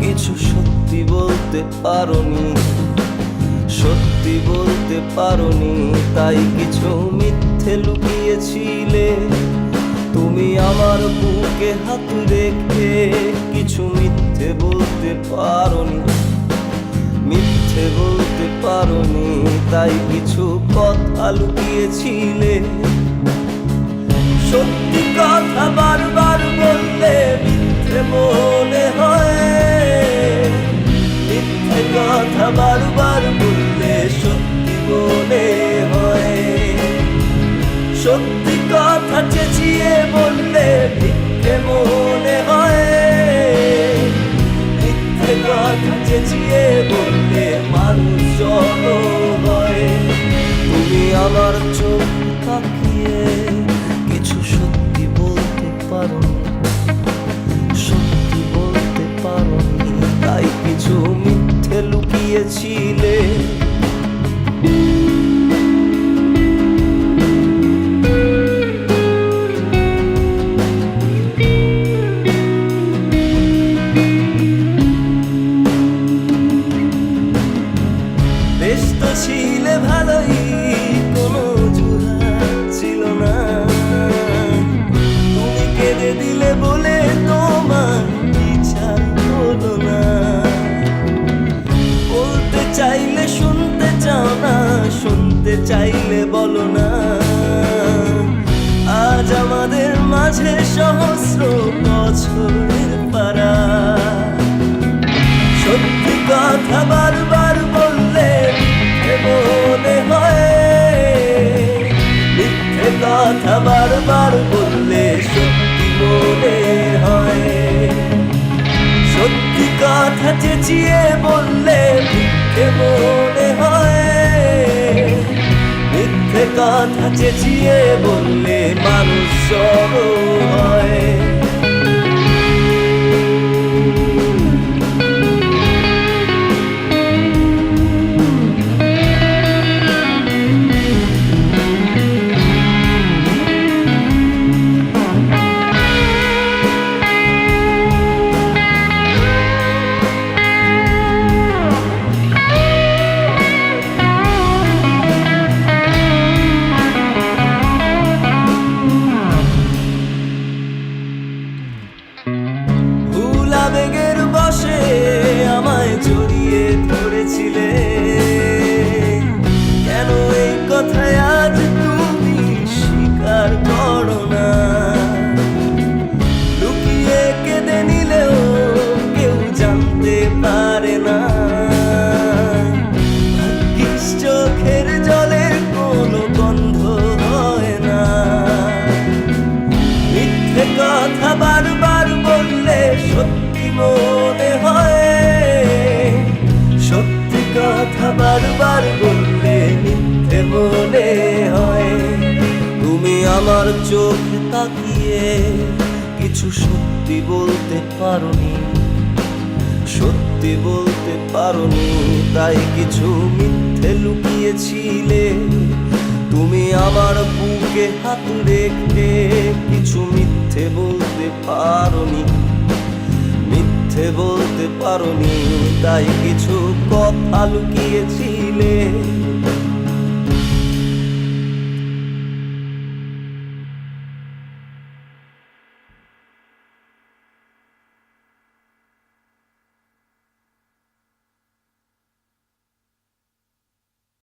কিছু সত্যি বলতে পারোনি। সত্যি বলতে পারোনি, তাই কিছু মিথ্যে লুকিয়েছিলে। তুমি আমার বুকে হাত রেখে কিছু মিথ্যে বলতে পারোনি। মিথ্যে বলতে পারোনি, তাই কিছু কথা লুকিয়েছিলে। সত্যি কথা বারবার বললে মিথ্যে মনে হয়। মিথ্যে কথা বারবার বললে সত্যি মনে হয়। সত্যি কথা চেঁচিয়ে বললে মিথ্যে মনে হয়। মিথ্যে কথা চেঁচিয়ে বললে মানুষ হয়। তুমি আমার চোখ লুকিয়েছিলে না। আজ আমাদের মাঝে সহস্র বছরের পারা সত্যি কথা বারবার বললে মনে হয়? মিথ্যে কথা বারবার বললে সত্যি মনে হয়? সত্যি কথা চেঁচিয়ে বললে মিথ্যে মনে চেঁচিয়ে বললে মানুষ সরল ধরেছিলে কেন এই কথায় আজ তুমি স্বীকার করো না? লুকিয়ে কেঁদে নিলেও কেউ জানতে পারে না। চোখের জলের কোনো গন্ধ হয় না। মিথ্যে কথা বারবার বললে সত্যি মনে আমার চোখে তাকিয়ে কিছু সত্যি বলতে পারোনি। সত্যি বলতে পারোনি, তাই কিছু মিথ্যে লুকিয়েছিলে। তুমি আমার বুকে হাত রেখে কিছু মিথ্যে বলতে পারোনি। মিথ্যে বলতে পারোনি, তাই কিছু কথা লুকিয়েছিলে।